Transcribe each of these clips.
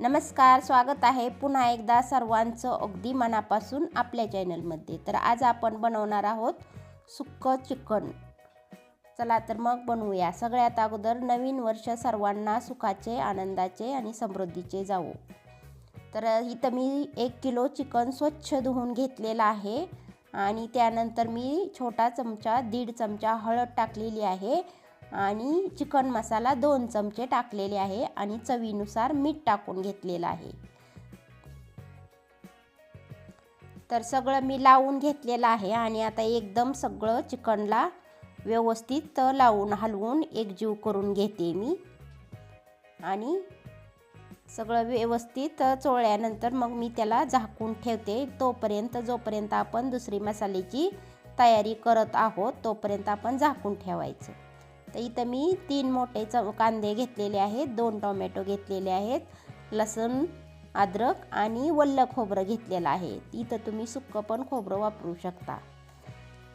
नमस्कार स्वागत आहे पुन्हा एकदा सर्वांचं अगदी मनापासून आपल्या चॅनलमध्ये. तर आज आपण बनवणार आहोत सुक्कं चिकन. चला तर मग बनवूया. सगळ्यात अगोदर नवीन वर्ष सर्वांना सुखाचे आनंदाचे आणि समृद्धीचे जावो. तर इथं मी एक किलो चिकन स्वच्छ धुवून घेतलेलं आहे आणि त्यानंतर मी छोटा चमचा दीड चमचा हळद टाकलेली आहे. आणि चिकन मसाला दोन चमचे टाकलेले आहे आणि चवीनुसार मीठ टाकून घेतलेलं आहे. तर सगळं मी लावून घेतलेलं आहे आणि आता एकदम सगळं चिकनला व्यवस्थित लावून हलवून एकजीव करून घेते मी. आणि सगळं व्यवस्थित चोळल्यानंतर मग मी त्याला झाकून ठेवते. तोपर्यंत जोपर्यंत आपण दुसरी मसाल्याची तयारी करत आहोत तोपर्यंत आपण झाकून ठेवायचं. तर इथं मी तीन मोठे च कांदे घेतलेले आहेत. दोन टोमॅटो घेतलेले आहेत. लसूण अद्रक आणि वल्ल खोबरं घेतलेलं आहे. इथं तुम्ही सुक्कं पण खोबरं वापरू शकता.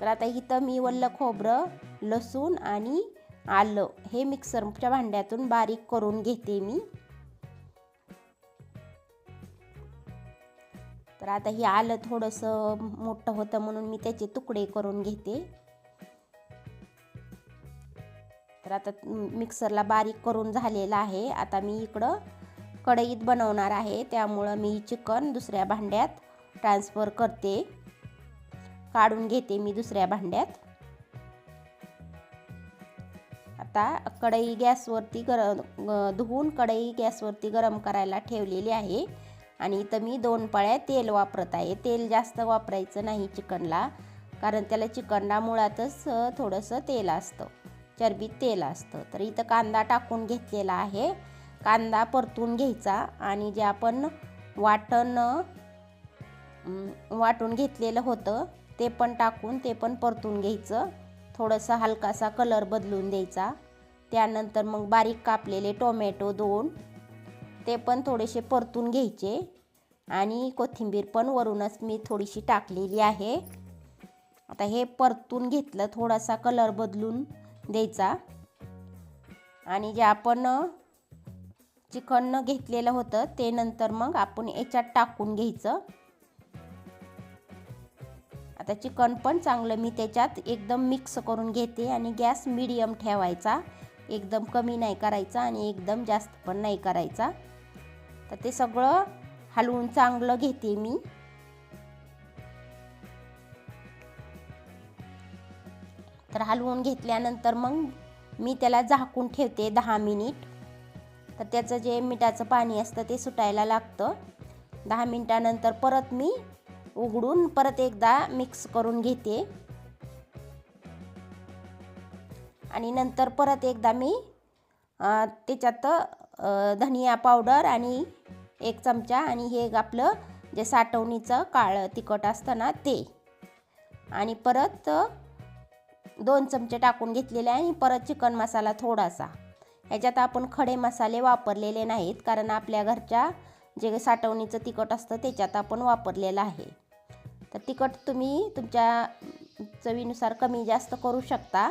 तर आता इथं मी वल्ल खोबरं लसूण आणि आलं हे मिक्सरच्या भांड्यातून बारीक करून घेते मी. तर आता हे आलं थोडंसं मोठं होतं म्हणून मी त्याचे तुकडे करून घेते. तर आता मिक्सरला बारीक करून झालेलं आहे. आता मी इकडं कढईत बनवणार आहे. त्यामुळं मी चिकन दुसऱ्या भांड्यात ट्रान्सफर करते. काढून घेते मी दुसऱ्या भांड्यात. आता कढई गॅसवरती गरम धुवून कढई गॅसवरती गरम करायला ठेवलेली आहे. आणि इथं मी दोन पळ्या तेल वापरत आहे. तेल जास्त वापरायचं नाही चिकनला कारण त्याला चिकनला मुळातच थोडंसं तेल असतं. चरबीत तेल असतं. तर इथं कांदा टाकून घेतलेला आहे. कांदा परतून घ्यायचा आणि जे आपण वाटण वाटून घेतलेलं होतं ते पण टाकून ते पण परतून घ्यायचं. थोडंसं हलकासा कलर बदलून द्यायचा. त्यानंतर मग बारीक कापलेले टोमॅटो दोन ते पण थोडेसे परतून घ्यायचे. आणि कोथिंबीर पण वरूनच मी थोडीशी टाकलेली आहे. आता हे परतून घेतलं थोडासा कलर बदलून द्यायचा. आणि जे आपण चिकन घेतलेलं होतं ते नंतर मग आपण याच्यात टाकून घ्यायचं. आता चिकन पण चांगलं मी त्याच्यात एकदम मिक्स करून घेते आणि गॅस मिडियम ठेवायचा. एकदम कमी नाही करायचा आणि एकदम जास्त पण नाही करायचा. तर ते सगळं हलवून चांगलं घेते मी. तर हलवून घेतल्यानंतर मग मी त्याला झाकून ठेवते दहा मिनिट. तर त्याचं जे मिठाचं पाणी असतं ते सुटायला लागतं. दहा मिनटानंतर परत मी उघडून परत एकदा मिक्स करून घेते. आणि नंतर परत एकदा मी त्याच्यात धनिया पावडर आणि एक चमचा आणि हे आपलं जे साठवणीचं काळं तिखट असतं ना ते. आणि परत दोन चमचे टाकून घेतलेले आणि परत चिकन मसाला थोडासा. ह्याच्यात आपण खडे मसाले वापरलेले नाहीत कारण आपल्या घरच्या जे साठवणीचं तिखट असतं त्याच्यात आपण वापरलेलं आहे. तर तिखट तुम्ही तुमच्या चवीनुसार कमी जास्त करू शकता.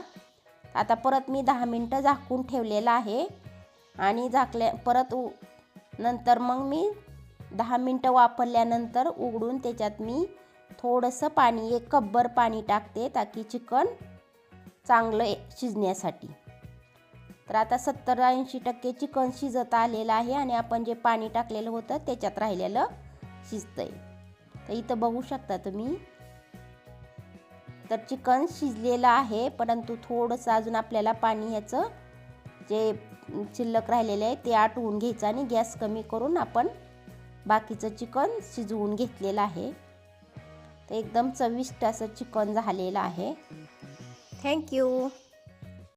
आता परत मी दहा मिनटं झाकून ठेवलेलं आहे. आणि झाकल्या परत उ नंतर मग मी दहा मिनटं वापरल्यानंतर उघडून त्याच्यात मी थोडंसं पाणी एक कब्बर पाणी टाकते ताकी चिकन चांगलं शिजण्यासाठी. तर आता सत्तर ऐंशी टक्के चिकन शिजत आलेलं आहे आणि आपण जे पाणी टाकलेलं होतं त्याच्यात राहिलेलं शिजतंय. तर इथं बघू शकता तुम्ही. तर चिकन शिजलेलं आहे परंतु थोडंसं अजून आपल्याला पाणी ह्याचं जे शिल्लक राहिलेलं आहे ते आटवून घ्यायचं आणि गॅस कमी करून आपण बाकीचं चिकन शिजवून घेतलेलं आहे. तर एकदम चविष्ट असं चिकन झालेलं आहे. Thank you.